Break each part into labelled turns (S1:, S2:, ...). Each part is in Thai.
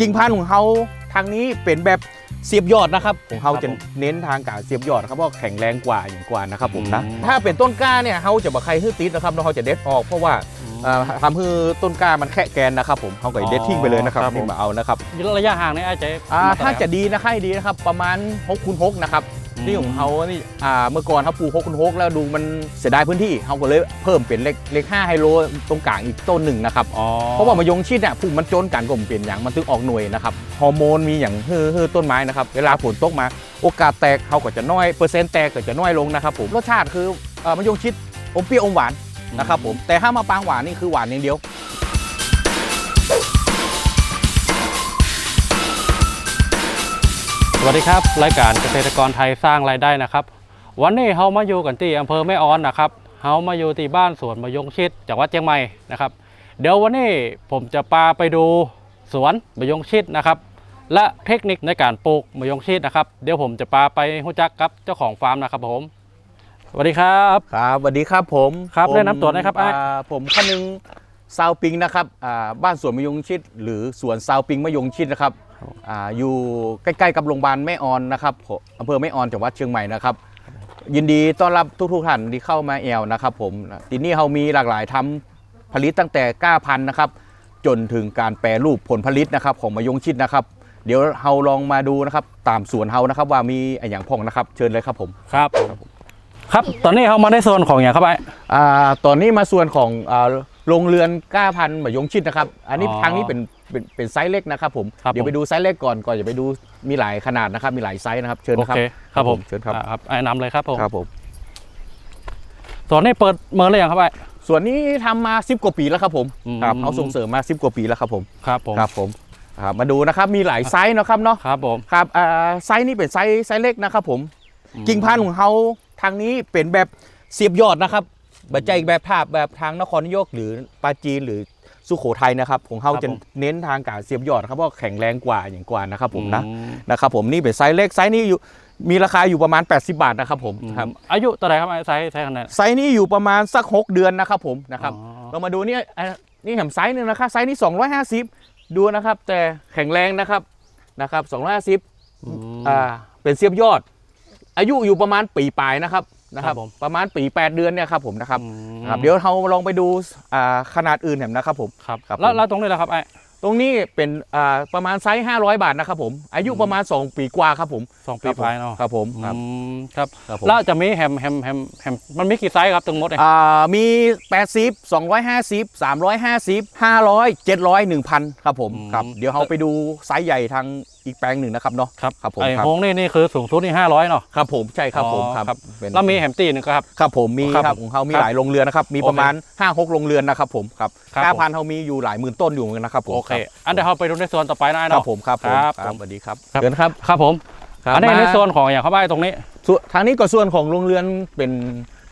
S1: กิ่งพันธุ์ของเขาทางนี้เป็นแบบเสียบยอดนะครับของเขา
S2: ครับ
S1: จะ
S2: ผม
S1: เน้นทางการเสียบยอดนะครับเพราะแข็งแรงกว่าอย่างกว่านะครับผมนะ
S2: อืม
S1: ถ้าเป็นต้นกล้าเนี่ยเขาจะบอกใครฮื้อติดนะครับแล้วเขาจะเด็ดออกเพราะว่าเอ่อทำให้ต้นกล้ามันแค่แกนนะครับผมเขาก็เด็ดทิ้งไปเลยนะครับ
S2: ครับผม
S1: นี่มาเอานะครับ
S2: ระยะห่างนี่อาจจะ
S1: อ่า
S2: ประมณ
S1: ถ้า
S2: เท่ไหร่
S1: จะดีนะค่ายดีนะครับประมาณ6คูณ6นะครับ
S2: อืม
S1: นี่ของเขานี่อ่าเมื่อก่อนเขาปลูก6คูณ6แล้วดูมันเสียดายพื้นที่เขาก็เลยเพิ่มเป็นเลขเลข5ไฮโลตรงกลางอีกต้นหนึ่งนะครับ
S2: อ๋อ
S1: เพราะว่ามายงชิดเนี่ยผูกมันโจนกันก็มันเปลี่ยนอย่างมันถึงออกหน่วยนะครับฮอร์โมนมีอย่างฮือฮือต้นไม้นะครับเวลาฝนตกมา โอกาสแตกเขาก็จะน้อยเปอร์เซ็นต์แตกก็จะน้อยลงนะครับผมรสชาติคือเอ่อมายงชิดอมเปรี้ยวอมหวานนะครับผมแต่ถ้ามาปางหวานนี่คือหวานอย่างเดียว
S2: วัสดีครับ รายการเกษตรกรไทยสร้างรายได้นะครับ วันนี้เฮามาอยู่กันที่อำเภอแม่ออนนะครับเฮามาอยู่ที่บ้านสวนมะยงชิดจังหวัดเชียงใหม่นะครับ เดี๋ยววันนี้ผมจะพาไปดูสวนมะยงชิดนะครับ และเทคนิคในการปลูกมะยงชิดนะครับ เดี๋ยวผมจะพาไปรู้จักกับเจ้าของฟาร์มนะครับผมสวัสดีครับ
S1: ครับสวัสดีครับผม
S2: ครับ
S1: ผม
S2: แนะนำตัวหน่อยครับอ้าย
S1: อ่าผมขนึง ซาวปิงนะครับอ่าบ้านสวนมะยงชิด หรือสวนซาวปิงมะยงชิดนะครับอ่าอยู่ใกล้ๆกับโรงพยาบาลแม่ออนนะครับผมอำเภอแม่ออนจังหวัดเชียงใหม่นะครับ ยินดีต้อนรับทุกๆท่านที่เข้ามาแอลนะครับผมที่นี่เรามีหลากหลายทำผลิตตั้งแต่ก้าพันธุ์นะครับ จนถึงการแปรรูปผลผลิตนะครับของมะยงชิดนะครับ เดี๋ยวเราลองมาดูนะครับตามสวนเฮานะครับ ว่ามีอะไรอย่างพ่องนะครับ เชิญเลยครับผม
S2: ครับครับ ตอนนี้เขามาในโซนของอย่างครับไอ้
S1: อ่าตอนนี้มาส่วนของอ่า โรงเรือนก้าพันธุ์มะยงชิดนะครับ อันนี้
S2: อ๋อ
S1: ทางนี้เป็นเป็นเป็นไซส์เล็กนะครับผม
S2: ครับ
S1: เดี๋ยว
S2: ผม
S1: ไปดูไซส์เล็กก่อนก่อนจะไปดูมีหลายขนาดนะครับ มีหลายไซส์นะครับ เชิญ
S2: โอ
S1: นะครับ
S2: เคครับผม
S1: เชิญครับ
S2: อ่าครับไอ้นำเลยครับผม
S1: ครับผม
S2: สวนนี้เปิดเมินเลยยังครับไอ้
S1: ส่วนนี้ทำมา 10 กว่าปีแล้วครับผม
S2: อืม
S1: ครับเขาส่งเสริมมา 10 กว่าปีแล้วครับผม
S2: ครับผม
S1: ครับผมครับมาดูนะครับ มีหลายไซส์นะครับเนาะ
S2: ครับผม
S1: ครับอ่าไซส์นี้เป็นไซส์ไซส์เล็กนะครับผม กิ่งพันธุ์ของเขาทางนี้เป็นแบบเสียบยอดนะครับ บัจจัยแบบภาพแบบทางนครนายกหรือปราจีนหรือสุโขทัยนะครับของเขาจะเน้นทางการเสียบยอดนะครับเพราะแข็งแรงกว่าอย่างกว่านะครับผมนะ
S2: อืม
S1: นะครับผมนี่เป็นไซส์เล็กไซส์นี้อยู่มีราคาอยู่ประมาณ 80 บาทนะครับผมครับ
S2: อายุตัวไหนครับไอ้ไซส์ไซส์ขนาด
S1: ไซส์นี้อยู่ประมาณสัก 6 เดือนนะครับผมนะครับ
S2: อ๋อ
S1: เรามาดูนี่อะนี่แหมไซส์หนึ่งนะครับไซส์นี้250 ดูนะครับแต่แข็งแรงนะครับนะครับ250
S2: อืม
S1: อ่าเป็นเสียบยอด อายุอยู่ประมาณปีปลายนะครับ นะครับ
S2: ครับผม
S1: ประมาณปี 8 เดือนเนี่ยครับผมนะครับ
S2: อืม
S1: ครับ เดี๋ยวเราลองไปดูอ่าขนาดอื่นแหมนะครับผม
S2: ครับ
S1: ครับ
S2: แล้ว
S1: ผม
S2: แล้วตรงนี้แหละครับไอ้
S1: ตรงนี้เป็นอ่าประมาณไซส์500 บาทนะครับผม อายุประมาณ 2 ปีกว่าครับผม
S2: สองปี
S1: ครับผม
S2: ปลายเนาะ
S1: ครับผมครับ
S2: อืมครับ
S1: ครับผม
S2: แล้วจะมีแฮมแฮมแฮมแฮมมันมีกี่ไซส์ครับทั้งหมดเนี่ย
S1: อ่ามี 80 250 350 500 700 1,000 ครับผมครับเดี๋ยวเราไปดูไซส์ใหญ่ทาง อีกแปลงหนึ่งนะครับเนาะ
S2: ครับ
S1: ครับผม
S2: ไอ้
S1: ครับ
S2: โฮงนี่นี่คือสูงสุดนี่ห้าร้อยเนาะ
S1: ครับผมใช่ครับผม
S2: อ๋อ
S1: ครับ
S2: ครับ
S1: เป็น
S2: แล้วมีแฮมตี้หนึงครับ
S1: ครับผมมี
S2: ครับ
S1: ครับของเขามี
S2: ครับ
S1: หลายโรงเรือนนะครับ มี
S2: โอเค
S1: ประมาณ5 6โรงเรือนนะครับผมครับ
S2: ครับ
S1: ก้า
S2: ผม
S1: พันธุ์เขามีอยู่หลายหมื่นต้นอยู่เหมือนกันนะครับผม
S2: โอเค อันเดี๋ยวเราไปดูในโซนต่อไปนะไอ้
S1: ครับ
S2: เนาะ
S1: ผมครับผม
S2: ครับ
S1: ครับ
S2: ผม
S1: สวัสดีครับ
S2: ครับ
S1: เชิญครับ
S2: ครับผม
S1: ครับ
S2: อันนี้
S1: มา
S2: ในโซนของอย่างครับไอ้ตรงนี้
S1: ส่วนทางนี้ก็ส่วนของโรงเรือนเป็น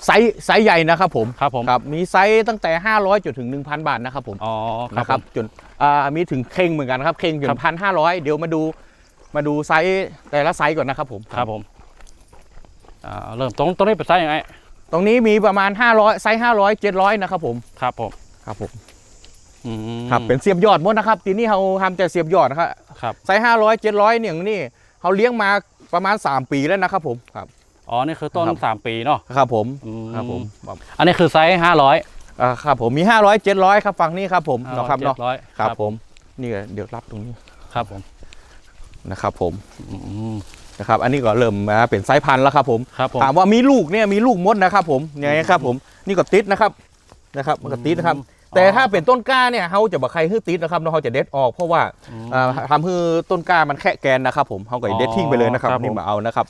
S1: ไซส์ไซส์ใหญ่นะครับผม
S2: ครับผม
S1: ครับมีไซส์ตั้งแต่ 500จนถึง 1,000 บาทนะครับผม
S2: อ๋อครั
S1: นะ
S2: บ
S1: ครับจนอ่ามีถึงเคร่งเหมือนกันครับเคร่งจ
S2: ครั
S1: น
S2: บ
S1: พันห้าร้อยเดี๋ยวมาดูมาดูไซส์แต่ละไซส์ก่อนนะครับผม
S2: ครับผมอ่าเริ่มตรงตรงนี้เป็นไซส์ยังไง
S1: ตรงนี้มีประมาณ 500ไซส์500 700นะครับผม
S2: ครับผม
S1: ครับผม
S2: อืม
S1: ครับเป็นเสียบยอดหมดนะครับทีนี้เราทำแต่เสียบยอดนะครับ
S2: ครับ
S1: ไซส์ห้าร้อยเจ็ดร้อยเนี่ยนี่เขาเลี้ยงมาประมาณ 3 ปีแล้วนะครับผมครับ
S2: อ๋อ นี่คือต้น
S1: ครับ
S2: สามปีเนาะ
S1: ครับผม
S2: อื
S1: ครับผม
S2: อันนี้คือไซส์ห้าร้อย
S1: อ่าครับผมมี 500 700 ครับฝั่งนี้ครับผมเนาะครับ
S2: เจ็
S1: เนาะ
S2: ดร้อย
S1: ครับผมนี่ก็เดี๋ยวรับตรงนี้
S2: ครับผม
S1: นะครับผม
S2: อืม
S1: นะครับอันนี้ก็เริ่มมาเป็นไซส์พันธุ์แล้วครับผม
S2: ครับผม
S1: ถามว่ามีลูกเนี่ยมีลูกมดนะครับผมยังไงครับผมนี่ก็ติดนะครับนะครับมันก็ติดนะครับแต่ถ้าเป็นต้นกล้าเนี่ยเขาจะบอกใครฮื้อติดนะครับเนาะเขาจะเด็ดออกเพราะว่า
S2: อืม
S1: อ่าทำให้ต้นกล้ามันแค่แกนนะครับผมเขาก็เด็ดทิ้งไปเลยนะครับ
S2: ครับผม
S1: นี่มาเอานะครับ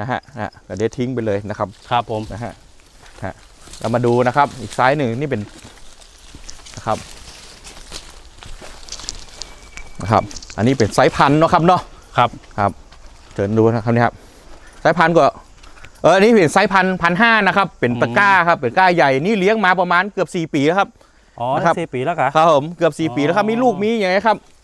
S1: นะฮะนะฮะก็เด็ดทิ้งไปเลยนะครับ
S2: ครับผม
S1: นะฮะฮะเรามาดูนะครับ อีกซ้ายหนึ่งนี่เป็นนะครับนะครับ อันนี้เป็นไซส์พันธุ์เนาะครับเนาะ
S2: ครับ
S1: ครับเชิญดูนะครับนี่ครับไซส์พันธุ์ก็เอออันนี้เป็นไซส์พันพันห้านะครับ เป็นตะกร้าครับเป็นกล้าใหญ่นี่เลี้ยงมาประมาณเกือบ4ปีแล้วครับ
S2: อ๋อ
S1: นะครับ
S2: สี่ปีแล้วกะ
S1: ครับผมเกือบ4ปีแล้วครับ
S2: อ๋อ
S1: มีลูกมีอย่างไรครับ
S2: อ๋อ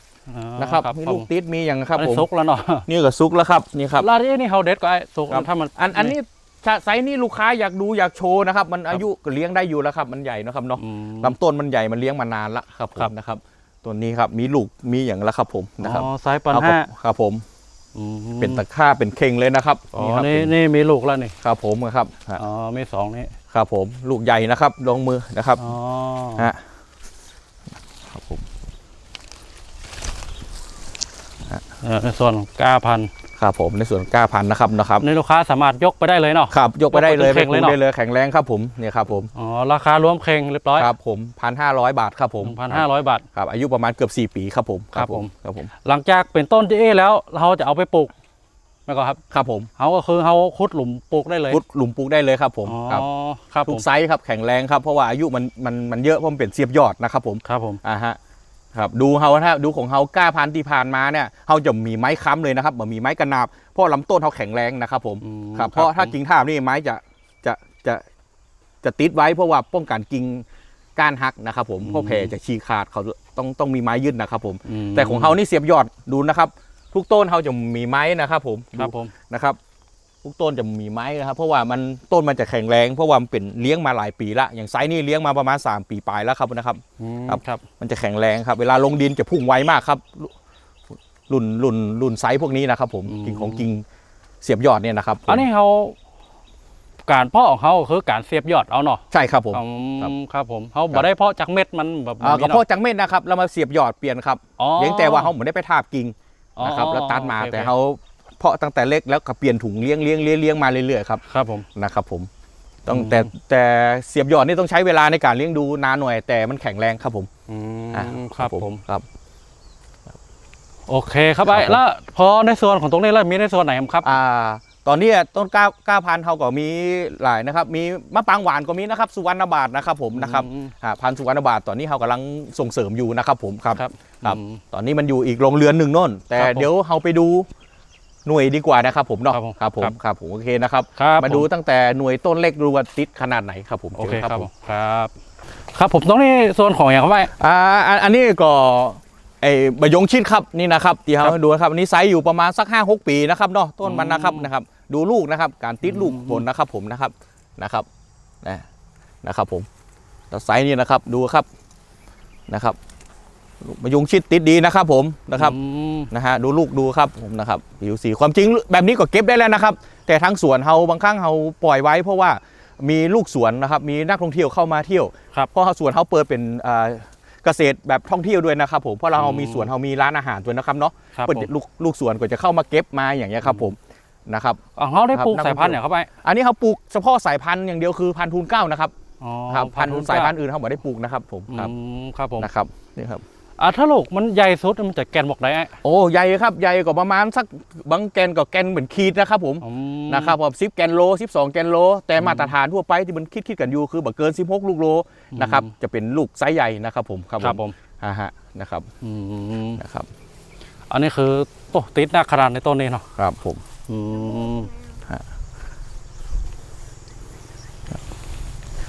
S1: นะครับมีลูกติดมีอย่างครับ
S2: อัน
S1: ผ
S2: นี้
S1: ม
S2: ซุกแล้วเนาะ
S1: นี่ก็ซุกแล้วครับนี่ครับ
S2: แล้วที่นี่เฮาเด็ดก็ไอ้ซุก
S1: ครับ
S2: ถ้ามัน
S1: อันอันนี้ถ้าไซส์นี้ลูกค้าอยากดูอยากโชว์นะครับ มันอายุก็เลี้ยงได้อยู่แล้วครับ มันใหญ่นะครับเนาะ
S2: อืม
S1: ลำต้นมันใหญ่มันเลี้ยงมานานละครับผ
S2: ครั
S1: ม
S2: บ
S1: นะครับต้นนี้ครับมีลูกมีอย่างแล้วครับผมนะครับ
S2: อ๋อไซส์ปัน
S1: เอ
S2: ห้า
S1: ครับผม
S2: อืม
S1: เป็นตะค่าเป็นเข่งเลยนะครับ
S2: อ๋อ
S1: ครับ
S2: นี่
S1: เป็น
S2: นี่มีลูกแล้วนี่
S1: ครับผมครับฮะ
S2: อ๋อมีสองนี่
S1: ครับผมลูกใหญ่นะครับลงมือนะครับ
S2: อ๋อ
S1: ฮะครับผม
S2: เออ ในส่วนของก้าพันธุ์
S1: ครับผมในส่วนกล้าพันธุ์นะครับนะครับ
S2: นี่ลูกค้าสามารถยกไปได้เลยเนาะ
S1: ครับยกไปได้เลย
S2: ยกไปเป็นเข่งเลยเนอะ
S1: ได้เลยแข็งแรงครับผมเนี่ยครับผม
S2: อ๋อราคารวมเคงเรียบร้อย
S1: ครับผมพันห้าร้อยบาทครับผม
S2: หนึ่งพันห้าร้อยบาท
S1: ครับอายุประมาณเกือบ4ปีครับผม
S2: ครับผม
S1: ครับผม
S2: หลังจากเป็นต้นที่เอแล้วเราจะเอาไปปลูกไม่ก็ครับ
S1: ครับผม
S2: เขาก็คือเขาขุดหลุมปลูกได้เลย
S1: พุดหลุมปลูกได้เลยครับผม
S2: อ๋อ
S1: ครับ
S2: ครับผ
S1: ทุ
S2: ม
S1: กไซส์ครับแข็งแรงครับเพราะว่าอายุมันมันมันเยอะเพราะมันเป็นเสียบยอดนะครับผม
S2: ครับผม
S1: อ่าฮะ ครับดูเฮาถ้าดูของเฮากล้าพันธุ์ที่ผ่านมาเนี่ยเฮาจะมีไม้ค้ำเลยนะครับบ่มีไม้กระนาบเพราะลำต้นเฮาแข็งแรงนะครับผม
S2: อืม
S1: ครับเพราะถ้า
S2: ผม
S1: กิ่งท่าบนี่ไม้จะจะจะจะติดไว้เพราะว่าป้องกันกิ่งก้านหักนะครับผมเพราะแผ่จะฉีกขาดเขาต้องต้องมีไม้ยึดนะครับผม
S2: ม
S1: แต่ของเฮานี่เสียบยอดดูนะครับ ทุกต้นเฮาจะมีไม้นะครับผม
S2: ครับผม
S1: นะครับ ทุกต้นจะมีไม้นะครับ เพราะว่ามันต้นมันจะแข็งแรงเพราะว่ามันเป็นเลี้ยงมาหลายปีละอย่างไซส์นี่เลี้ยงมาประมาณ 3 ปีปลายแล้วครับนะครับ
S2: อืม
S1: ครับ
S2: ครับ
S1: มันจะแข็งแรงครับ เวลาลงดินจะพุ่งไวมากครับรุ่นรุ่นรุ่นไซส์พวกนี้นะครับ ผมกิ่งของกิ่งเสียบยอดเนี่ยนะครับผม
S2: อันนี้เขาการเพาะของเขาคือการเสียบยอดเอาเนาะ
S1: ใช่ครับผม
S2: อืม
S1: ครับ
S2: ครับผมเขาบ่ได้เพาะจากเม็ดมันแบบ
S1: อ่า
S2: นี้
S1: กระ
S2: เนาะ
S1: เพาะจังเม็ดนะครับเรามาเสียบยอดเปลี่ยนครับ
S2: อ๋อ
S1: เพียงแต่ว่าเขาเหมือนได้ไปทาบกิ่งนะครับแล้วตัดมา
S2: โอค
S1: แต่เขา เพาะตั้งแต่เล็กแล้วก็เปลี่ยนถุงเลี้ยงเลี้ยงเลี้ยงเลี้ยงมาเรื่อยๆครับ
S2: ครับผม
S1: นะครับผมต้อง
S2: อืม
S1: แต่แต่เสียบยอดนี่ต้องใช้เวลาในการเลี้ยงดูนานหน่อย แต่มันแข็งแรงครับผม
S2: อืม
S1: อ่า
S2: ครับผม
S1: ครับ
S2: โอเคครับ
S1: ครับ
S2: ไอ้
S1: ผม
S2: แล้วพอในส่วนของตรงนี้แล้วมีในส่วนไหนครับ
S1: อ่าตอนนี้ต้นก้าก้าพันธุ์เขาก็มีหลายนะครับ มีมะปรางหวานก็มีนะครับสุวรรณบาทนะครับผมนะครับ
S2: อืม
S1: อ่าพันธุ์สุวรรณบาทตอนนี้เขากำลังส่งเสริมอยู่นะครับผมครับ
S2: ครับ
S1: ครับ
S2: อืม
S1: ตอนนี้มันอยู่อีกโรงเรือนหนึ่งโน่น แต่
S2: ครับผม
S1: เดี๋ยวเราไปดู หน่วยดีกว่านะครับผมเนาะ
S2: ครับผม
S1: ครับผม
S2: ครับ
S1: ครับผมโอเคนะครับ
S2: ครับ
S1: มาดู
S2: ผ
S1: ตั้งแต่หน่วยต้นเล็กดูว่าติดขนาดไหนครับผม
S2: โอเค
S1: ชิญ
S2: ครับผมครับครับผมตรงนี้ส่วนของอย่างครับไอ้
S1: อ่าอันอันนี้ก็ไอ้บะยงชิดครับนี่นะครับที่เขา
S2: ครับ
S1: ดูนะครับอันนี้ไซส์อยู่ประมาณสัก 5 6 ปีนะครับเนาะต้นมันนะครับ
S2: อืม
S1: นะครับดูลูกนะครับ การติดลูก
S2: อืม
S1: ผลนะครับผมนะครับนะครับนะนะครับผมแล้วไซส์นี่นะครับดูครับนะครับ ลูกบะยงชิดติดดีนะครับผมนะครับ
S2: อืม
S1: นะฮะดูลูกดูครับผมนะครับผิวสีความจริงแบบนี้ก็เก็บได้แล้วนะครับ แต่ทางสวนเฮาบางครั้งเฮาปล่อยไว้ เพราะว่ามีลูกสวนนะครับมีนักท่องเที่ยวเข้ามาเที่ยว
S2: ครับ
S1: เพราะสวนเฮาเปิดเป็นอ่าเกษตรแบบท่องเที่ยวด้วยนะครับผมเพราะเรา
S2: อืม
S1: มีสวนเฮามีร้านอาหารด้วยนะครับเนาะ
S2: ครับ
S1: เปิด
S2: ผม
S1: ลูกลูกสวนก็จะเข้ามาเก็บมาอย่างเงี้ยครับผมนะครับ
S2: ของเขาได้ปลูก
S1: ครับ
S2: สายพันธุ์เนี่ยครับไอ้
S1: อันนี้เขาปลูกเฉพาะสายพันธุ์อย่างเดียวคือพันธุ์ทูนเกล้านะครับ
S2: อ๋อ
S1: ครับพันธุ์
S2: ธุ์
S1: สายพันธุ์อื่นเขาไม่ได้ปลูกนะครับผม
S2: อื
S1: ครับ
S2: มครับผม
S1: นะครับนี่ครับ
S2: อะถ้าลูกมันใหญ่สุดมันจะแกนบอกได้ไอ้
S1: โอ้ใหญ่ครับใหญ่กว่าประมาณสักบางแกนกับแกนเหมือนขีดนะครับผม
S2: อืม
S1: นะครับผมสิบแกนโล12แกนโล แต่มาตรฐานทั่วไปที่มันคิดคิดกันอยู่คือบ่เกิน16ลูกโลนะครับจะเป็นลูกไซส์ใหญ่นะครับผมครับ
S2: ครับ
S1: ผ
S2: ผมม
S1: อ่าฮะนะครับ
S2: อืม
S1: นะครับ
S2: อันนี้คือโตติดหน้าขนาดในต้นนี้เนาะ
S1: ครับผม
S2: อืม
S1: ฮะ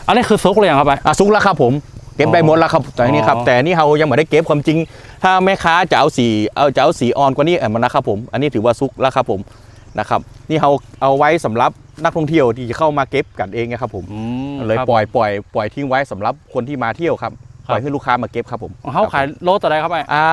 S2: อันนี้คือซุกเลยยังครับไอ้
S1: อะสุกแล้วครับผม เก็บได้หมดแล้วครับแต่นี้ครับ
S2: อ๋อ
S1: แต่นี่เรายังไม่ได้เก็บความจริง ถ้าแม่ค้าจะเอาสีเอาจะเอาสีอ่อนกว่านี้เออมันนะครับผม อันนี้ถือว่าสุกแล้วครับผมนะครับ นี่เราเอาไว้สำหรับนักท่องเที่ยวที่จะเข้ามาเก็บกันเองนะครับผม
S2: อืม
S1: เลย
S2: ครับ
S1: ปล่อยปล่อยปล่อยทิ้งไว้สำหรับคนที่มาเที่ยวครับ
S2: ครับ
S1: ปล่อยให้ลูกค้ามาเก็บครับผม
S2: ของเขาขายโลต่อใดครับไอ้
S1: อ่า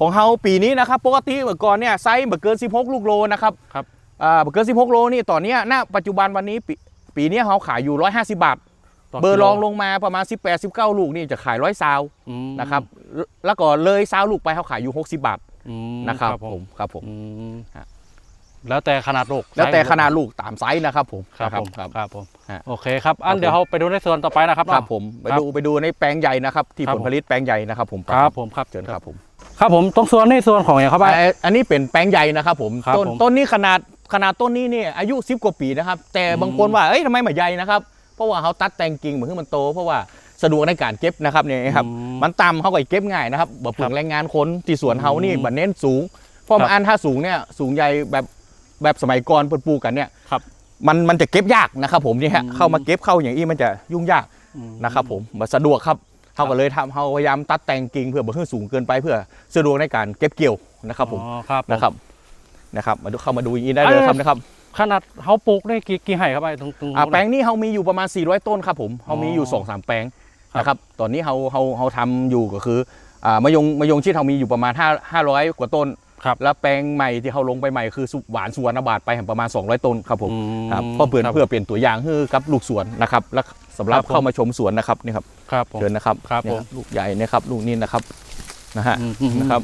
S1: ของเฮาปีนี้นะครับปกติเมื่อก่อนเนี่ยไซส์เบเกิน 16 ลูกโลนะครับ
S2: ครับ
S1: อ่าเบเกิน 16 โลนี่ตอนเนี้ยณปัจจุบันวันนี้ปีปีนี้เฮาขายอยู่ 150 บาท
S2: ต่
S1: เบอร์
S2: กิโร
S1: องลงมาประมาณ 18 19 ลูกนี่จะขายร้อยซาว
S2: อืม
S1: นะครับแล้วแล้วก็เลยซาวลูกไปเขาขายอยู่ 60 บาท
S2: อืม
S1: นะครับ
S2: ผ
S1: ผมมครับผม
S2: อืม
S1: ฮะ
S2: แล้วแต่ขนาดลูก
S1: แล้วแต่
S2: ไซส์
S1: ขนาดลูกตามไซส์นะครับผม
S2: ครับผม
S1: ครับ
S2: ครับผม
S1: ฮะ
S2: โอเคครับอัน
S1: ครับผม
S2: เดี๋ยวเราไปดูในส่วนต่อไปนะครับ
S1: ครับ
S2: เนาะ
S1: ผมไป
S2: ครับ
S1: ดูไปดูในแปลงใหญ่นะครับที่
S2: ครับ
S1: ผล
S2: ผม
S1: ผลิตแปลงใหญ่นะครับผม
S2: ครับผมครับ
S1: เชิญครับผม
S2: ครับผมตรงส่วนนี้ส่วนของอย่างครับไอ้
S1: อ่าอันนี้เป็นแปลงใหญ่นะครับผม
S2: ครับ
S1: ต้น
S2: ผม
S1: ต้นนี้ขนาดขนาดต้นนี้เนี่ยอายุ 10 กว่าปีนะครับ แต่
S2: อืม
S1: บางคนว่าเอ้ยทำไมไม่ใหญ่นะครับ เพราะว่าเขาตัดแต่งกิ่งเหมือนที่มันโต เพราะว่าสะดวกในการเก็บนะครับเนี่ยครับ
S2: อืม
S1: มันต่ำเขาก็เก็บง่ายนะครับบ่เปลืองแรงงานคนที่สวนเขานี่
S2: อืม
S1: บัเน้นสูงเพราะ
S2: ครับ
S1: มันอันถ้าสูงเนี่ยสูงใหญ่แบบแบบสมัยก่อนเปิดปลูกกันเนี่ย
S2: ครับ
S1: มันมันจะเก็บยากนะครับผมเนี่ยฮะ
S2: อืม
S1: เข้ามาเก็บเข้าอย่างนี้มันจะยุ่งยาก
S2: อืม
S1: นะครับผมมันสะดวกครับเขาก็เลยทำเขาพยายามตัดแต่งกิ่งเพื่อบ่ให้สูงเกินไปเพื่อสะดวกในการเก็บเกี่ยวนะครับผม
S2: อ๋อครับผม
S1: นะครับนะครับมาดูเข้ามาดูอย่างนี้ได้เลยครับนะครับ
S2: ขนาดเขาปลูกได้กี่กี่ไห่ครับไอ้ตรงตรง
S1: อ่าแปลงนี้เขามีอยู่ประมาณ 400 ต้นครับผมเขามีอยู่
S2: อ๋อ
S1: 2อสามแปลง
S2: ครับ
S1: นะครับตอนนี้เขาเขาเขาทำอยู่ก็คืออ่ามะยงมะยงชิดเรามีอยู่ประมาณ5 500 กว่าต้น
S2: ครับ
S1: แล้วแปลงใหม่ที่เขาลงไปใหม่คือสุหวานสุวรรณบาทไปประมาณ 200 ต้นครับผม
S2: อืม
S1: ครับเพื่อเพื่อ
S2: ครับ
S1: เพื่อเป็นตัวอย่างให้กับลูกสวนนะครับและสำหรับ
S2: ครับผม
S1: เข้ามาชมสวนนะครับนี่ครับ
S2: ครับผม
S1: เชิญนะครับ
S2: ครับ
S1: เนี่ย
S2: ผม
S1: ลูกใหญ่นะครับลูกนี้นะครับนะฮะ
S2: อืมอืม
S1: นะครับ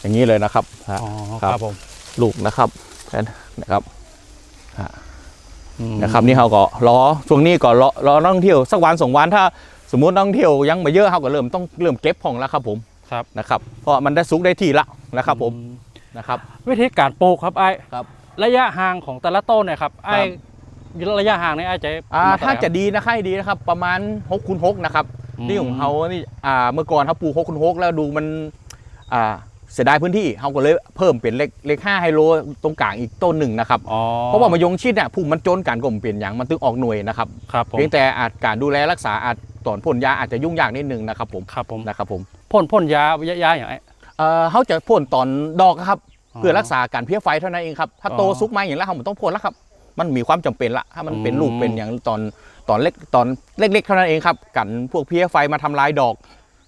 S1: อย่างนี้เลยนะครับ
S2: อ๋อ
S1: ครับ
S2: ครับผม
S1: ลูกนะครับแค่ นั้นนะครับ
S2: อืม
S1: นะครับนี่เขาก็รอช่วงนี้ก็รอรอนักท่องเที่ยวสักวันสองวันถ้าสมมตินักท่องเที่ยวยังไม่เยอะเขาก็เริ่มต้องเริ่มเก็บของแล้วครับผม
S2: ครับ
S1: นะครับเพราะมันได้สุกได้ที่ละนะครับผม
S2: อื
S1: นะครับ
S2: วิธีการปลูกครับไอ้
S1: ครับ
S2: ระยะห่างของแต่ละต้นเนี่ยครับไอ้ระยะห่างเนี่ยไอ้จะ
S1: อ่า
S2: ประมณ
S1: ถ้า
S2: เท่ไหร่
S1: จะดีนะให้ดีนะครับ ประมาณ6คูณ6นะครับ
S2: อืม
S1: นี่ของเขานี่อ่าเมื่อก่อนเขาปลูก6คูณ6แล้วดูมันอ่า เสียดายพื้นที่เขาก็เลยเพิ่มเป็นเลขเลขห้าไฮโลตรงกลางอีกต้นหนึ่งนะครับ
S2: อ๋อ
S1: เพราะว่ามายงชิดเนี่ยผู้มันจนการกลมเปลี่ยนอย่างมันตึงออกหน่วยนะครับ
S2: ครับผม
S1: เพียงแต่อาจการดูแลรักษาอาจตอนพ่นยาอาจจะยุ่งยากนิดนึงนะครับผม
S2: ครับผม
S1: นะครับผม
S2: พ่นพ่นยายายาอย่างไอ้
S1: เอ่อเขาจะพ่นตอนดอกครับ
S2: อ๋อ
S1: เพื่อรักษาการเพี้ยไฟเท่านั้นเองครับถ้าโต
S2: อ๋อ
S1: ซุกมาอย่างแล้วเขามันต้องพ่นแล้วครับมันมีความจำเป็นละถ้ามันเป็น
S2: อืม
S1: ลูกเป็นอย่างตอนตอนเล็กตอนเล็กๆเท่านั้นเองครับกันพวกเพี้ยไฟมาทำลายดอก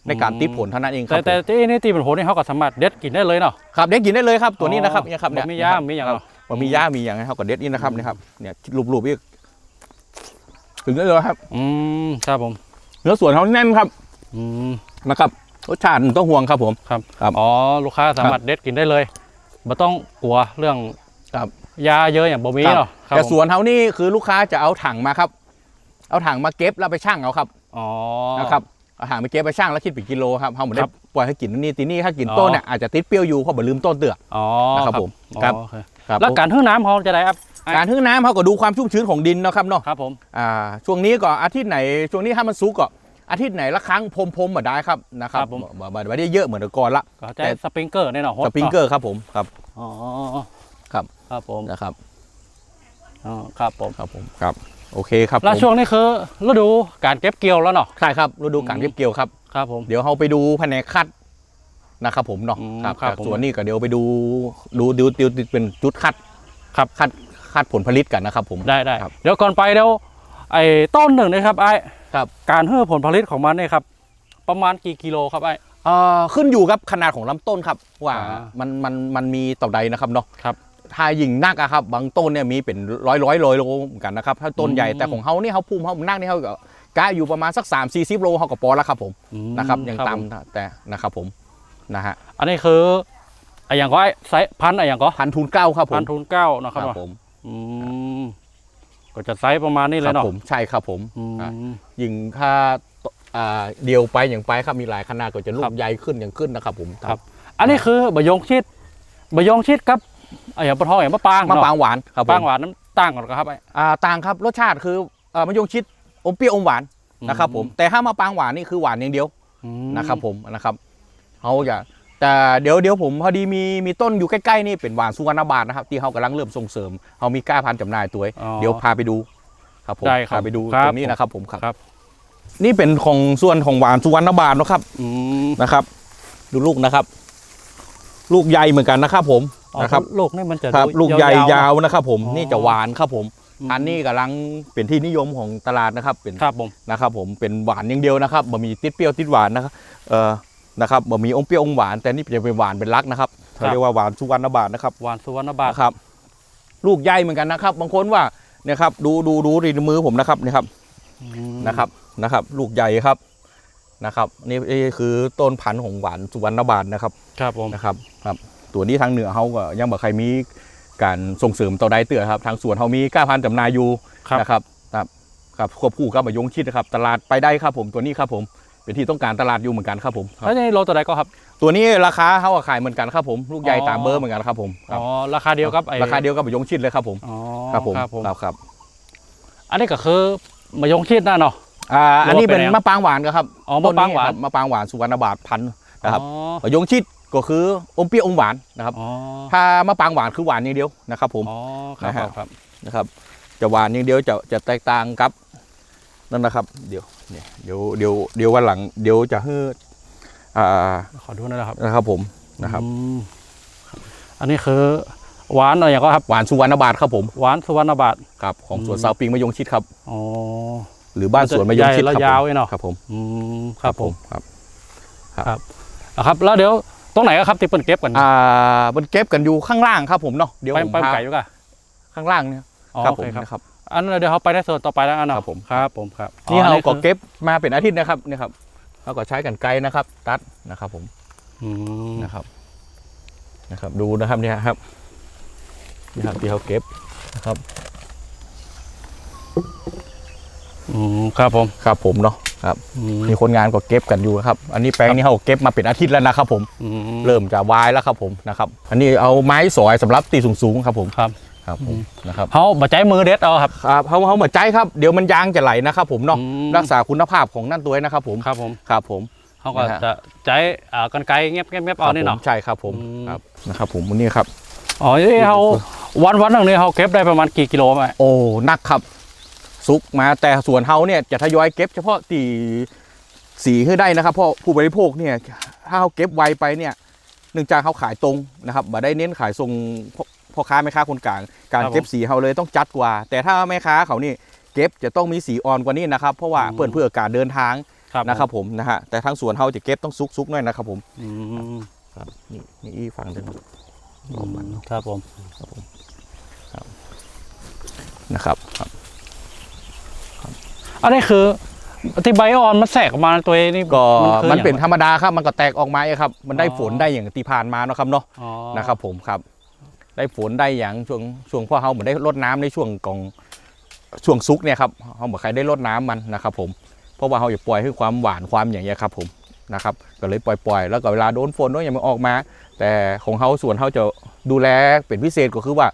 S1: ในการติดผลเท่านั้นเองค
S2: แต่
S1: รับ
S2: แต่
S1: ผม
S2: ที่นี่ตีเป็นโหนี่เขาก็สามารถเด็ดกินได้เลยเนาะ
S1: ครับเด็ดกินได้เลยครับตัวนี้นะครับ
S2: อ๋อ
S1: เนี่ยครับเนี่ย
S2: บ่มีย่ามมีอย่าง
S1: ครับ
S2: เนาะ
S1: บ่มีย่ามีอย่างนะครับกับเด็ดนี่นะครับเนี่ยครับเนี่ยรูปๆอีกถึงได้เลยครับ
S2: อืมครับผม
S1: เนื้อส่วนเขาแน่นครับ
S2: อืม
S1: นะครับรสชาติไม่ต้องห่วงครับผมครับ
S2: อ๋อลูกค้าสามารถเด็ดกินได้เลยไม่ต้องกลัวเรื่อง
S1: ครับ
S2: ยาเยอะอย่างบ่มีเนาะครับ
S1: แต่
S2: ผม
S1: สวนเขานี่คือลูกค้าจะเอาถังมาครับ เอาถังมาเก็บแล้วไปชั่งเอาครับ
S2: อ๋อ
S1: นะครับเอาถังไปเก็บไปชั่งแล้วคิดเป็นกิโลครับเขาไม่ได้
S2: ครับ
S1: ปล่อยให้กินนี่ตีนี่ถ้ากิน
S2: อ๋อ
S1: ต้นเนี่ยอาจจะติดเปรี้ยวอยู่เพราะบ่ลืมต้นเตือก
S2: อ๋อ
S1: นะครับผมครับ
S2: อ๋อโอเค
S1: ครับ
S2: แล้วการหื้อน้ำเขาจะได้ครับ
S1: การทึ่งน้ำเขาก็ดูความชุ่มชื้นของดินเนาะครับเนาะ
S2: ครับผม
S1: อ่าช่วงนี้ก็อาทิตย์ไหนช่วงนี้ถ้ามันสุกก็อาทิตย์ไหนละครั้งพรมพรมๆมาได้ครับนะครับบ่บ่บ่ได้เยอะเหมือนแต่ก่อนละ
S2: ก็ใช้
S1: แต่
S2: สปริงเกอร์แน่นอน
S1: สปริงเกอร์ครับผมครับ
S2: อ๋อ
S1: ครับ
S2: ครับผม
S1: นะครับ
S2: อ๋อครับผม
S1: ครับผมครับ โอเคครับ
S2: แล้ว
S1: ผม
S2: ช่วงนี้คือฤดูการเก็บเกี่ยวแล้วเนาะ
S1: ใช่ครับฤดูการ
S2: อืม
S1: เก็บเกี่ยวครับ
S2: ครับผม
S1: เดี๋ยวเราไปดูแผนกคัดนะครับผมเนาะ
S2: อืม
S1: ครับ
S2: ครับ
S1: จาก
S2: ผม
S1: ส่วนนี้ก็เดี๋ยวไปดูดูดูดูดูเป็นจุดคัด
S2: ครับ
S1: คัดคัดผลผลิตกันนะครับผม
S2: ได้ได้
S1: ครับ
S2: เดี๋ยวก่อนไปเดี๋ยวไอ้ต้นหนึ่งนะครับไอ้
S1: ครับ
S2: การหื้อผลผลิตของมันเนี่ยครับ ประมาณกี่กิโลครับไอ้
S1: เอ่อขึ้นอยู่กับขนาดของลำต้นครับว่า
S2: อ่า
S1: มันมันมันมีต่อใดนะครับเนาะ
S2: ครับ
S1: ถ้ายิงนักอะครับบางต้นเนี่ยมีเป็นร้อยร้อยโลโลเหมือนกันนะครับถ้าต้นใหญ่
S2: อืม
S1: แต่ของเขานี่เขาพุ่มเขานักนี่เขาก็กะอยู่ประมาณสัก 3 4 0โลเขาก็พอแล้วครับผม
S2: อืม
S1: นะครับยัง
S2: ผม
S1: ต่ำแต่นะครับผมนะฮะ
S2: อันนี้คือไอ้อย่างก็ไอ้ไซส์พันธุ์ไอ้อย่างก็
S1: พันทุนเก้าครับผ
S2: พั
S1: ม
S2: นทุนเก้านะค
S1: ค
S2: รั
S1: รั
S2: บบ
S1: ผม
S2: อืมก็จะไซส์ประมาณนี้
S1: ค
S2: เล
S1: รั
S2: ยเนาะ
S1: ผมใช่ครับผม
S2: อืม
S1: อะยิงถ้าอ่าเดียวไปอย่างไปครับมีหลายขนาดก็จะลู
S2: ครั
S1: ก
S2: บ
S1: ใหญ่ขึ้นอย่างขึ้นนะครับผม
S2: ครับ อันนี้คือบะยงชิดบะยงชิดครับ ไอ้อย่างปะทองอย่างมะปาง
S1: มะ
S2: เนะ
S1: ปรางหวานครับผม
S2: ปางหวานน้ำต่างกันครับไอ้
S1: อ่าต่างครับรสชาติคืออ่ามะยงชิดอมเปรี้ยวอมหวานนะครับผมแต่ถ้ามะปรางหวานนี่คือหวานอย่างเดียว
S2: อืม
S1: นะครับผมนะครับเขาจะแต่เดี๋ยวเดี๋ยวผมพอดีมีมีต้นอยู่ใกล้ๆนี่เป็นหวานสุวรรณบาทนะครับที่เขากำลังเริ่มส่งเสริมเขามีกล้าพันธุ์จำหน่ายตัวเอง
S2: อ๋อ
S1: เดี๋ยวพาไปดูครับผม
S2: ได้ครับ
S1: พาไปดู
S2: ครับ
S1: ตรงนี้นะครับผมครับ
S2: ครับ
S1: นี่เป็นของส่วนของหวานสุวรรณบาทนะครับ
S2: อืม
S1: นะครับ ดูลูกนะครับ ลูกใหญ่เหมือนกันนะครับผม
S2: อ๋อ
S1: นะครับ
S2: ลูกนี่มันจะ
S1: ครับ
S2: ดู
S1: ลูกใหญ่
S2: ๆ
S1: ยาวนะครับผม
S2: อ๋อ
S1: นี่จะหวานครับผม
S2: ม
S1: อันนี้กำลังเป็นที่นิยมของตลาดนะครับเป็น
S2: ครับผม
S1: นะครับผมเป็นหวานอย่างเดียวนะครับบะหมี่ติดเปรี้ยวติดหวานนะครับเอ่อนะครับบะหมี่อมเปรี้ยวอมหวาน แต่นี่จะเป็นหวานเป็นลักนะครับเขาเรียกว่าหวานสุวรรณบาทนะครับ
S2: หวานสุวรรณบาท
S1: นะครับ ลูกใหญ่เหมือนกันนะครับ บางคนว่าเนี่ยครับดูดูดูในมือผมนะครับนี่ครับ
S2: อืม
S1: นะครับนะครับ ลูกใหญ่ครับนะครับนี่นี่คือต้นพันธุ์ของหวานสุวรรณบาทนะครับ
S2: ครับผม
S1: นะครับครับ ตัวนี้ทางเหนือเขาก็ยังบอกใครมีการส่งเสริมต่อได้เตือครับ ทางสวนเขามีกล้าพันธุ์จำหนายอยู่
S2: ครับ
S1: นะครับครับครับควบคู่กับมายงชิดนะครับ ตลาดไปได้ครับผมตัวนี้ครับผมเป็นที่ต้องการตลาดอยู่เหมือนกันครับผมครับ
S2: แล้วนี่โลตัวใดก็ครับ
S1: ตัวนี้ราคาเขาก็ขายเหมือนกันครับผมลูกใหญ่
S2: อ๋อ
S1: ตามเบอร์เหมือนกันครับผมค
S2: อ๋
S1: รับ
S2: อราคาเดียวกับไอ้
S1: ราคาเดียวกับมายงชิดเลยครับผม
S2: อ๋อ
S1: ครับผม
S2: ครับผม
S1: ครับครับ
S2: อันนี้ก็คือมายงชิดนะเนาะ
S1: อ่าอันนี้เป็น
S2: หรือว่าเป็น
S1: มะปรางหวานครับ
S2: อ๋อมะปรางหวาน
S1: ต้ครับมะปรางหวานสุวรรณบาทพันธุ์นะครับ
S2: อ๋อ
S1: มายงชิด ก็คืออมเปรี้ยวอมหวานนะครับ
S2: อ๋อ
S1: ถ้ามะปรางหวานคือหวานอย่างเดียวนะครับ ผม
S2: อ๋อครับ
S1: นะฮะ
S2: ครับ
S1: นะครับจะหวานอย่างเดียวจะจะแตกต่างกับนั่นนะครับเดี๋ยวเนี่ยเดี๋ยวเดี๋ยวเดี๋ยววันหลัง เดี๋ยวจะให้อ่า
S2: ขอดูหน่อยนะครับ
S1: นะครับผมนะครับ
S2: อืมอันนี้คือหวานอะไรอย่างก็ครับ
S1: หวานสุวรรณบาทครับผม
S2: หวานสุวรรณบาท
S1: ครับของสวน
S2: อืม
S1: ซาวปิงมะยงชิดครับ
S2: อ๋อ
S1: หรือบ้านสวนมะยงชิด
S2: ใหญ่
S1: ครับ
S2: และยาว
S1: ผม
S2: ไอ้เนาะ
S1: ครับผม
S2: อืมครับผม
S1: ครับ
S2: นะครับแล้วเดี๋ยว ตรงไหนอะครับที่เปิ้นเก็บกัน
S1: อ่ามันเก็บกันอยู่ข้างล่างครับผมเนาะเดี๋ยว
S2: ไป
S1: ผม
S2: ไป
S1: พา
S2: ไก่อยู่กะ
S1: ข้างล่างเนี่ย
S2: อ๋อ
S1: ครับ
S2: โอ
S1: ผม
S2: เคครับ
S1: นะครับ
S2: อันนั้นเดี๋ยวเขาไปในโซนต่อไปแล้วอันเนาะ
S1: ครับผม
S2: ครับผมครับ
S1: นี่
S2: อ๋อ
S1: เราก็
S2: คือ
S1: เก็บมาเป็นอาทิตย์นะครับนี่ครับเราก็ใช้กันไกลนะครับ ตัดนะครับผม
S2: อืม
S1: นะครับนะครับ ดูนะครับเนี่ยครับนี่ครับที่เขาเก็บนะครับ
S2: อืมครับผม
S1: ครับผมเนาะ ครับ
S2: อืม
S1: มีคนงานก็เก็บกันอยู่ครับ อันนี้แปลงนี้เขาเก็บมาเป็นอาทิตย์แล้วนะครับผม
S2: อืม
S1: เริ่มจะวายแล้วครับผมนะครับ อันนี้เอาไม้สอยสำหรับตีสูงๆครับผม
S2: ครับ
S1: ครับผมนะครับ
S2: เขาบาใจมือเด็ดเอาครับ
S1: ครับเขาเขาเหมือนใจครับเดี๋ยวมันยางจะไหลนะครับผมเนาะ
S2: อืม
S1: รักษาคุณภาพของนั่นตัวไว้นะครับผม
S2: ครับผม
S1: ครับผม
S2: เขาก็
S1: นะฮะ
S2: จะใจอ่ากันไกลเงียบเงียบเงียบเอา
S1: ครับ
S2: นี่
S1: ผม
S2: เนาะ
S1: ใช่ครับผม
S2: อืม
S1: ครับนะครับผมวันนี้ครับ
S2: อ๋อนี่เขาวันวันหนึ่งนี่เขาเก็บได้ประมาณกี่กิโลไหม
S1: โอ้นักครับ ซุกมาแต่ส่วนเฮาเนี่ยจะทยอยเก็บเฉพาะตีสีให้ได้นะครับเพราะผู้บริโภคเนี่ยถ้าเขาเก็บไวไปเนี่ยเนื่องจากเขาขายตรงนะครับบ่ได้เน้นขายส่งพ่อพ่อค้าแม่ค้าคนกลาง การเก็บสีเขาเลยต้องจัดกว่า แต่ถ้าแม่ค้าเขานี่เก็บจะต้องมีสีอ่อนกว่านี้นะครับเพราะว่าเพื่อนเพื่อการเดินทาง
S2: ครับ
S1: นะครับผมนะฮะแต่ทางสวนเฮาจะเก็บต้องซุกๆหน่อยนะครับผม
S2: อืม
S1: ครับนี่นี่อีกฝั่งหนึง
S2: ครับผม
S1: นะครับครับ
S2: อันนี้คือที่ใบอ่อนมันแสกออกมาตัวเองนี่
S1: ก็
S2: คือ
S1: มันเป็น
S2: อย่าง
S1: ธรรมดาครับมันก็แตกออกมาเองครับ มันได้
S2: อ๋อ
S1: ฝนได้อย่างที่ผ่านมาเนาะครับเนาะ
S2: อ๋อ
S1: นะครับ ผมครับ ได้ฝนได้อย่างช่วงช่วงพ่อเฮาเหมือนได้รดน้ำในช่วงกองช่วงซุกเนี่ยครับเฮาเหมือนใครได้รดน้ำมันนะครับ ผมเพราะว่าเฮาอย่าปล่อยให้ความหวานความอย่างเงี้ยครับ ผมนะครับก็เลยปล่อยๆ แล้วก็เวลาโดนฝนโดนอย่างมันออกมา แต่ของเฮาส่วนเฮาจะดูแลเป็นพิเศษก็คือว่า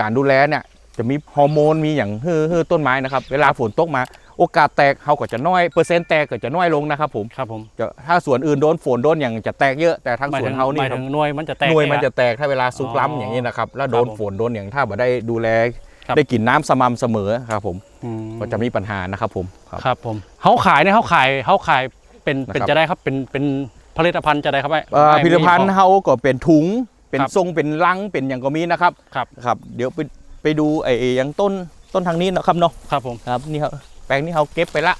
S1: การดูแลเนี่ย จะมีฮอร์โมนมีอย่างฮือฮือต้นไม้นะครับ เวลาฝนตกมา โอกาสแตกเฮาก็จะน้อยเปอร์เซ็นต์แตกก็จะน้อยลงนะครับผม
S2: ครับผม
S1: จะถ้าสวนอื่นโดนฝนโดนอย่างจะแตกเยอะแต่ทาง
S2: หมาย
S1: สว
S2: ถึ
S1: น
S2: ง
S1: เฮา
S2: ห
S1: นี่
S2: มาย
S1: ครั
S2: ถึ
S1: บ
S2: งหน่วยมันจะแตก
S1: หน่วยมัน
S2: เอง
S1: จะแตกถ้าเวลาซุก
S2: อ๋อ
S1: ล้ำอย่างนี้นะครับแล้วโดน
S2: ครับผม
S1: ฝนโดนอย่างถ้าบ่ได้ดูแล
S2: ครับ
S1: ได้กินน้ำสม่ำเสมอครับผม
S2: อืม
S1: ก็จะมีปัญหานะครับผมครับ
S2: ครับผมเขาขายเนี่ยเขาขายเขาขายเป็นเป็น
S1: นะครับ
S2: จะได้ครับเป็นเป็นผลิตภัณฑ์จะได้ครับไหม
S1: เอ่อ
S2: ไม่
S1: ผลิตภัณฑ์
S2: มี
S1: เฮาก็เป็นถุงเป็น
S2: ครับ
S1: ทรงเป็นลังเป็นอย่างก็มีนะครับ
S2: ครับ
S1: ครับ เดี๋ยว ไปไปดูไอ้อย่างต้นต้นทางนี้นะครับเนาะ
S2: ครับผม
S1: ครับนี่ครับแปลงนี้เฮาเก็บไปละ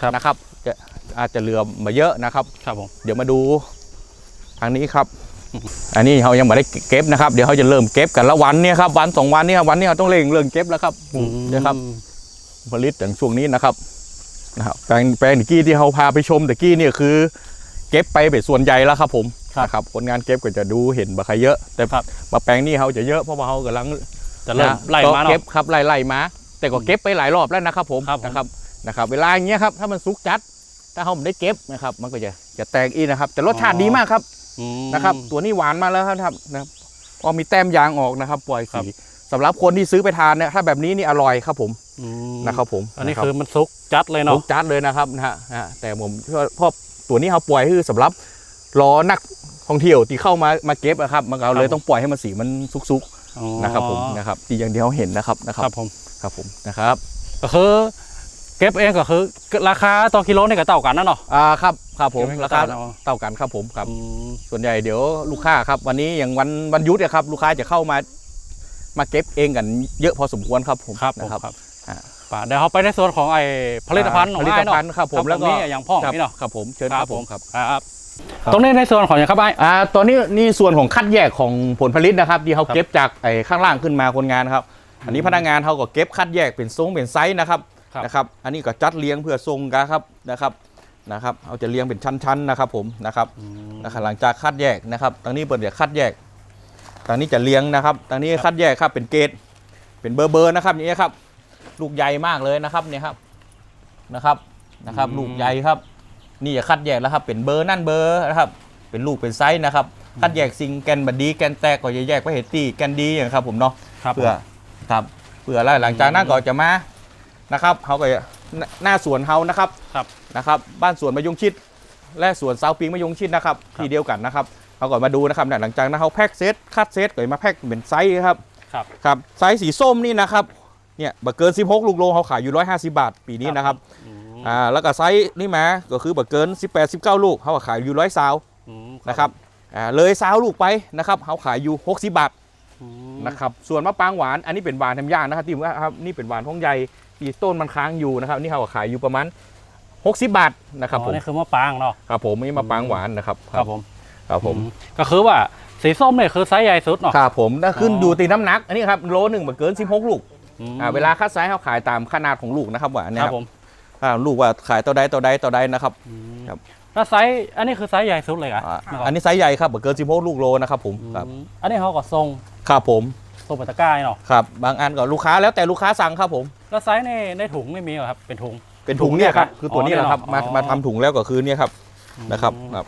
S2: ครับ
S1: นะครับจะอาจจะเหลือมาเยอะนะครับ
S2: ครับผม
S1: เดี๋ยวมาดูทางนี้ครับ อันนี้เขายังไม่ได้เก็บนะครับ เดี๋ยวเขาจะเริ่มเก็บกันละวันเนี่ยครับวันสองวันเนี่ยวันนี้เขาต้องเร่งเริ่มเก็บแล้วครับเนี่ยครับผลิตอย่างช่วงนี้นะครับนะครับแปลงแปลงตะกี้ที่เขาพาไปชมตะกี้เนี่ยคือ เก็บไปเป็นส่วนใหญ่แล้วครับผมนะครับผลงานเก็บก็จะดูเห็นบ่ใครเยอะ แต่
S2: ครับ
S1: มาแปลงนี้เขาจะเยอะเพราะว่าเขากำลัง
S2: จะเริ่ม
S1: นะ
S2: ไล่มา
S1: ก็
S2: เนาะ
S1: เก็บครับไล่ไล่มา แต่ก็เก็บไปหลายรอบแล้วนะครับผม
S2: ครับผม
S1: นะครับนะครับเวลาอย่างเงี้ยครับถ้ามันสุกจัด ถ้าเขาไม่ได้เก็บนะครับ มันก็จะจะแตกอีกนะครับ แต่รสชาติดีมากครับ
S2: อืม
S1: นะครับ ตัวนี้หวานมาแล้วครับนะครับพอมีแต้มยางออกนะครับ ปล่อย
S2: ครั
S1: สี
S2: บ
S1: สำหรับคนที่ซื้อไปทานเนี่ยถ้าแบบนี้นี่อร่อยครับผม
S2: อืม
S1: นะครับผม
S2: อันนี้ะ
S1: รับ
S2: คือมันซุกจัดเลย
S1: สุ
S2: เนาะ
S1: กจัดเลยนะครับนะฮะนะฮะแต่ผมเพราะเพราะตัวนี้เขาปล่อยคือสำหรับรอนักท่องเที่ยวที่เข้ามามาเก็บนะครับมันก็เลยต้องปล่อยให้มันสีมันสุก
S2: อ๋อ
S1: ๆ นะครับผมนะครับที่อย่างที่เขาเห็นนะครับนะค
S2: ค
S1: รั
S2: รั
S1: บบ
S2: ผม
S1: ครับผมนะครับ
S2: ก็คือเก็บเองก็คือราคาต่อกิโลนี่ก็เท่ากันนะเนาะ
S1: อ่าครับครับผม
S2: เก็บเองก็
S1: ราคา
S2: เท่ากันอ๋อ
S1: เท่ากันครับผมครับ
S2: อืม
S1: ส่วนใหญ่เดี๋ยวลูกค้าครับ วันนี้อย่างวันวันหยุทธนะครับ ลูกค้าจะเข้ามามาเก็บเองกันเยอะพอสมควรครับผม
S2: ครับผม
S1: นะครับ
S2: ครับ
S1: อ่า
S2: ป่ะเดี๋ยวเขาไปในส่วนของไอ้ผลิตภัณฑ์ของ
S1: ผลิต
S2: ไอ้เนาะ
S1: ภัณฑ์ครับผมแล้วก็
S2: นี่อย่างพ่อง
S1: ครับ
S2: นี่เนาะ
S1: ครับผมเชิญครับผมครับ
S2: ครับ
S1: ครับ
S2: ตรงนี้ในส่วนของอย่างครับไอ้
S1: อ่าตอนนี้นี่ส่วนของคัดแยกของผลผลิตนะครับที่เขา
S2: ครับ
S1: เก็บจากไอ้ข้างล่างขึ้นมาคนงานครับ อันนี้พนักงานเขาก็เก็บคัดแยกเป็นทรงเป็นไซส์นะครับ
S2: ครับ
S1: นะครับ อันนี้ก็จัดเลี้ยงเพื่อทรงกันครับนะครับนะครับเอาจะเลี้ยงเป็นชั้นๆนะครับผมนะครับ
S2: อืม
S1: นะครับหลังจากคัดแยกนะครับทางนี้เปิดจะคัดแยกทางนี้จะเลี้ยงนะครับทางนี้คัดแยกครับเป็นเกรดเป็นเบอร์เบอร์นะครับอย่างนี้ยครับ ลูกใหญ่มากเลยนะครับเนี่ยครับนะครับนะครับ
S2: อืม
S1: ลูกใหญ่ครับ นี่จะคัดแยกแล้วครับเป็นเบอร์นั่นเบอร์นะครับเป็นลูกเป็นไซส์นะครับคัดแยกซิงแกนบดดีแกนแตกก็จะแยกไปเหตุตีแกนดีอย่างครับผมเนาะ
S2: ครับ
S1: เพื่อครับเพื่อแล้วหลังจากนั้นก็จะมานะครับเขาก็จะหน้าหน้าสวนเฮานะครับ
S2: ครับ
S1: นะครับบ้านสวนมะยงชิด และสวนเซาปิงมะยงชิดนะครับ
S2: ครับ
S1: ที่เดียวกันนะครับเขาก่อนมาดูนะครับเนี่ยหลังจากนั้นเขาแพ็กเซตคัดเซตก็มาแพ็กเป็นไซส์ครับ
S2: ครับ
S1: ครับไซส์สีส้มนี่นะครับเนี่ยบัเกิน 16 ลูกโลเขาขายอยู่ 150 บาท ปีนี้นะครับ
S2: อืม
S1: อ่าแล้วก็ไซส์นี่มาก็คือบัเกิน 18 19 ลูกเขาก็ขายอยู่ร้อยซาว
S2: อืม
S1: นะครับอ่าเลยซาวลูกไปนะครับเขาขายอยู่ 60 บาท
S2: อืม
S1: นะครับส่วนมะปรางหวานอันนี้เป็นหวานทำย่างนะครับที่ว่าครับนี่เป็นหวานท้องใหญ่ที่ต้นมันค้างอยู่นะครับนี่เขาก็ขายอยู่ประมาณ 60 บาทนะครับผ
S2: อ๋อ
S1: ม
S2: นี่คือมะปรางเนาะ
S1: ครับผมมีมะปรางหวานนะครับ
S2: ครับผม
S1: ครับผม
S2: อืก็คือว่าสีส้มเนี่ยคือไซส์ใหญ่สุดเนาะ
S1: ครับผมถ้าขึ้น
S2: อ๋อ
S1: อยู่ตีน้ำหนัก อันนี้ครับโลหนึ่งมันเกิน 16 ลูก
S2: อืม
S1: อ่าเวลาคัดไซส์เขาขายตามขนาดของลูกนะครับว่าอัน
S2: ค
S1: เนี้ย
S2: รับ
S1: ครับ
S2: ผม
S1: อ่าลูกว่าขายตัวใดตัวใดตัวใดนะครับ
S2: อืม
S1: ครับ
S2: แล้วไซส์อันนี้คือไซส์ใหญ่สุดเลยอะ
S1: อ่าอันนี้ไซส์ใหญ่ครับมันเกิน16ลูกโลนะครับผมครับ
S2: อืมอันนี้เขาก็ทรง
S1: ครับผม
S2: ทรงปัตตะกร้ายเนาะ
S1: ครับ บางอันก็ลูกค้าแล้วแต่ลูกค้าสั่งครับผม
S2: แล้วไซส์ในในถุงไม่มีเหรอครับเป็นถุง
S1: เป็นถุงเนี่ยครับ
S2: ถุงเนี่ย
S1: คือตัวนี้แหละครับ
S2: อ๋อ
S1: มา
S2: อ๋อ
S1: มาทำถุงแล้วก็คือเนี่ยครับนะครับ
S2: อืม
S1: ครับ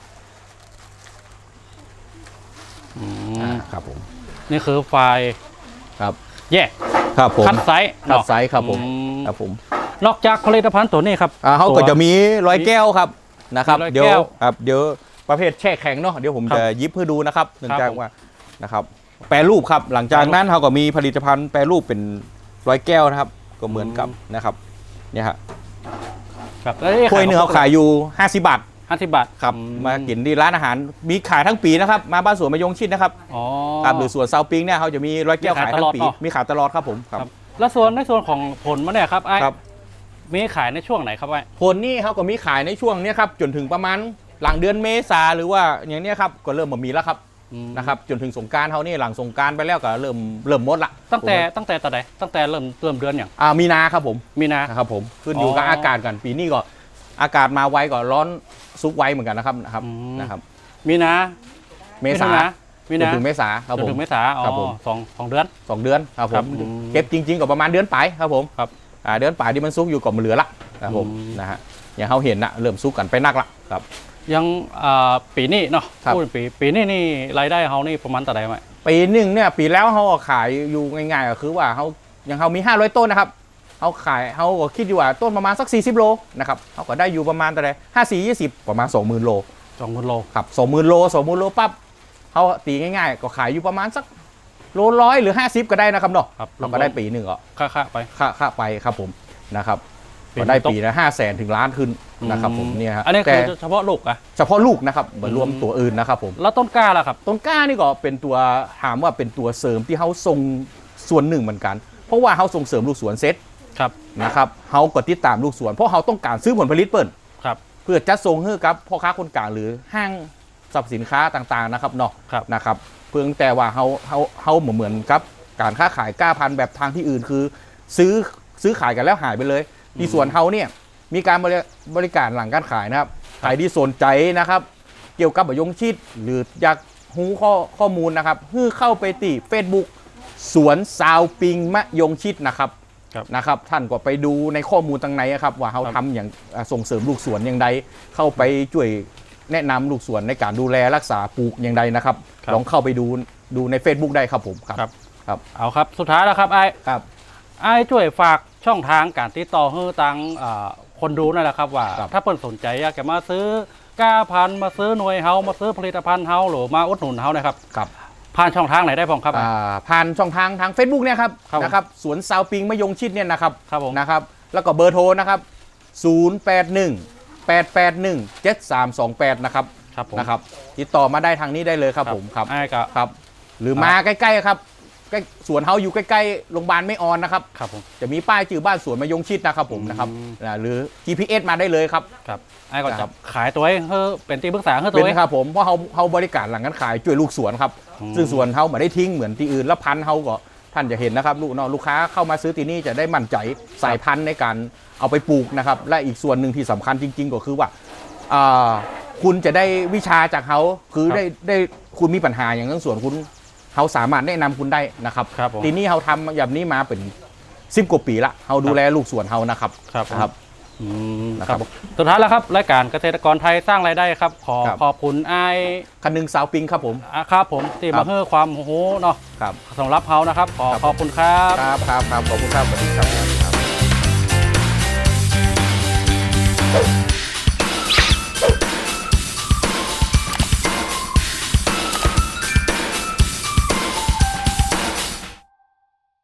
S2: อื
S1: อ่ามครับผม
S2: นี่คือไฟล์
S1: ครับ
S2: แยก
S1: ครับผม
S2: คัดไซส์
S1: คัด
S2: เนาะ
S1: ไซส์ครับผม
S2: อืม
S1: ครับผม
S2: นอกจากผลิตภัณฑ์ตัวนี้ครับ
S1: อ่าเขาก็
S2: ตัว
S1: จะมีร้อยแก้วครับนะครับ
S2: มีร้อย
S1: เดี๋ยว
S2: แก้ว
S1: ครับเดี๋ยวประเภทแช่แข็งเนาะเดี๋ยวผม
S2: ครับ
S1: จะยิบให้ดูนะครับเนื่องจาก
S2: ผม
S1: ว่านะครับแปรรูปครับหลังจากนั้นเขาก็มีผลิตภัณฑ์แปรรูปเป็นร้อยแก้วนะครับ ก็เหมือนกับนะครับเนี่ยฮะ
S2: ครับแล้วนี่
S1: ถ้วยหนึ่งเขาขายอยู่ 50 บาท
S2: ห้าสิบบาท
S1: ครับ
S2: อื
S1: มากินที่ร้านอาหารมีขายทั้งปีนะครับ มาบ้านสวนมะยงชิดนะครับ
S2: อ๋อ
S1: ครับหรือสวนเซาปิงเนี่ยเขาจะมีร้อยแก้ว
S2: มีขาย
S1: ขายทั้งปี
S2: ตลอดเนอะ
S1: มีขายตลอดครับผมครับ
S2: ครับ แล้วส่วนในส่วนของผลมันเนี่ยครับไอ้
S1: ครับ
S2: มีขายในช่วงไหนครับไอ้
S1: ผลนี่เขาก็มีขายในช่วงเนี้ยครับจนถึงประมาณหลังเดือนเมษาหรือว่าอย่างเนี้ยครับก็เริ่มมามีแล้วครับ
S2: อืม
S1: นะครับจนถึงสงกรารเขานี่หลังสงกรารไปแล้วก็เริ่มเริ่มหมดละ
S2: ตั้งแต่ตั้งแต่ตอนไหนตั้งแต่เริ่มเริ่มเดือนอย่าง
S1: อ่ามีนาครับผม
S2: มีนา
S1: นะครับผมขึ้นอยู่กับ
S2: อ๋ออ
S1: อากาศกันปีนี้ก็อากาศมาไวก็ร้อนซุกไวเหมือนกันนะครับนะครับ
S2: อืม
S1: นะครับ
S2: มีนา
S1: เมษา
S2: มี
S1: จ
S2: นาน
S1: ถึงเมษาครับ
S2: จ
S1: ผ
S2: น
S1: ม
S2: ถึงเมษาอ๋อ
S1: ครับผม
S2: สองสองเดือน
S1: สองเดือนครับผ
S2: ครั
S1: ม
S2: บอืม
S1: เก็บจริงๆก็ประมาณเดือนปลายครับผม
S2: ครับ
S1: อ่าเดือนปลายที่มันซุกอยู่ก็มันเหลือละครับผม
S2: อืม
S1: นะฮะอย่างเขาเห็นนะเริ่มซุกกันไปนักละครับ
S2: ยังอ่าปีนี้เนาะ
S1: ครับ
S2: พูดปีปีนี้นี่รายได้เขานี่ประมาณต่อใดไหม
S1: ปีหนึ่งเนี่ยปีแล้วเขาก็ขายอยู่ง่ายๆก็คือว่าเขาอย่างเขามี 500 ต้นนะครับเขาขายเขาก็คิดอยู่ว่าต้นประมาณสัก 40 โลนะครับเขาก็ได้อยู่ประมาณแต่ไหนห้าสี่ยี่สิบประมาณ 20,000 โล
S2: สองพันโล
S1: ครับ20,000 โล 20,000 โลปั๊บ เขาตีง่ายๆ ก็ขายอยู่ประมาณสักโลร้อยหรือ 50 ก็ได้นะครับเนาะ
S2: ครับ
S1: เราก็ได้ปีหนึ่งก็
S2: ค่าค่าไป
S1: ค่าค่าไปครับผมนะครับ
S2: ปี
S1: ก็
S2: หนึ่ง
S1: ได้
S2: ตก
S1: ปีละห้าแสนถึงล้านขึ้นนะครับผม
S2: อื
S1: เนี่ยฮะ
S2: อันนี้
S1: แต่
S2: คือเฉพาะลูกอะ
S1: เฉพาะลูกนะครับไม่รวมตัวอื่นนะครับผม
S2: แล้วต้นกล้าล่ะครับ
S1: ต้นกล้านี่ก็เป็นตัวถามว่าเป็นตัวเสริมที่เขาส่งส่วนหนึ่งเหมือนกัน เพราะว่าเขาส่งเสริมลูกสวนเซ็ต
S2: ครับ
S1: นะครับเขาก็ติดตามลูกสวนเพราะเขาต้องการซื้อผลผลิตเปิด
S2: ครับ
S1: เพื่อจัดส่งให้กับพ่อค้าคนกลางหรือห้าง สรรพสินค้าต่างๆนะครับเนาะ
S2: ครับ
S1: นะครับเพียงแต่ว่าเขาเขาเขาเหมือนกับการค้าขายกล้าพันธุ์แบบทางที่อื่นคือ ซื้อซื้อขายกันแล้วหายไปเลยที่ส่วนเขาเนี่ยมีการบริบริการหลังการขายนะครับใครที่สนใจนะครับ เกี่ยวกับมะยงชิดหรืออยากหูข้อข้อมูลนะครับให้เข้าไปที่ Facebook สวนซาวปิงมะยงชิดนะครับ
S2: ครับ
S1: นะครับ ท่านก็ไปดูในข้อมูลต่างในครับ ว่าเขา
S2: ครับ
S1: ทำอย่างอ่าส่งเสริมลูกสวนอย่างใดเข้าไปช่วย แนะนำลูกสวนในการดูแลรักษาปลูกอย่างใดนะครับ
S2: ครับ
S1: ลองเข้าไปดูดูใน Facebook ได้ครับผมครับ
S2: ครับ เอาครับ สุดท้ายแล้วครับไอ้
S1: ครับ
S2: ไอ้ช่วยฝากช่องทางการติดต่อให้ตังอ่าคนดูนั่นแหละครับว่า
S1: ครับ
S2: ถ้าเปิ่นสนใจอยากจะมาซื้อกล้าพันธุ์มาซื้อหน่วยเฮามาซื้อผลิตภัณฑ์เฮาหรือมาอุดหนุนเฮานะครับ
S1: ครับ
S2: ผ่านช่องทางไหนได้บ้างครับ
S1: อ่าผ่านช่องทางทาง Facebook เนี่ยครับ
S2: ครับผม
S1: นะครับสวนซาวปิงมะยงชิดเนี่ยนะครับ
S2: ครับผม
S1: นะครับ แล้วก็เบอร์โทรนะครับ 081 881 7328 นะครับ
S2: ครับผม
S1: นะครับติดต่อมาได้ทางนี้ได้เลยครับผมครับ
S2: ไอ้ก็
S1: ครับ หรือมาใกล้ๆครับใกล้สวนเฮาอยู่ใกล้ๆโรงพยาบาลไม่ออนนะครับ
S2: ครับผม
S1: จะมีป้ายจื่อบ้านสวนมะยงชิดนะครับผมนะครับ
S2: อืม
S1: อ่าหรือ GPS มาได้เลยครับ
S2: ครับไอ้ก็
S1: ค
S2: จะ
S1: รับ
S2: ขายตัวเองเฮ้อเป็นที่ปรึกษาให้ตั
S1: เป็
S2: วเอง
S1: นครับผมเพราะเฮาเฮาบริการหลังการขายช่วยลูกสวนครับ
S2: อืม
S1: ซึ่งสวนเฮาไม่ได้ทิ้งเหมือนที่อื่นแล้วพันธุ์เฮาก็ ท่านจะเห็นนะครับลูกเนาะลูกค้าเข้ามาซื้อที่นี่จะได้มั่นใจสายพันธุ์ในการเอาไปปลูกนะครับ และอีกส่วนหนึ่งที่สำคัญจริง ๆ ก็คือว่าอ่าคุณจะได้วิชาจากเขาคือ
S2: ครับ
S1: ได้ได้คุณมีปัญหาอย่างนั้นสวนคุณเขาสามารถแนะนำคุณได้นะครับ
S2: ครับผม
S1: ทีนี้เขาทำแบบนี้มาเป็นสิบกว่าปีละเขาดูแลลูกสวนเขานะครับ
S2: ครับผม
S1: นะครับ
S2: อืม
S1: นะ
S2: ค
S1: ครั
S2: รับบผมสุดท้ายแล้วครับรายการเกษตรกรไทยสร้างรายได้ครับ ขอ
S1: ครับ
S2: ขอบคุณไอ้
S1: คันหนึงสาวปิงครับผม
S2: อะครับผมที่
S1: ครั
S2: มา
S1: บ
S2: ให้ความโหเนาะ
S1: ครับ
S2: สำหรับเฮานะครับ ขอ
S1: ครับ
S2: ขอบคุณครับ
S1: ครับครับครับขอบคุณครับสวัสดีครับ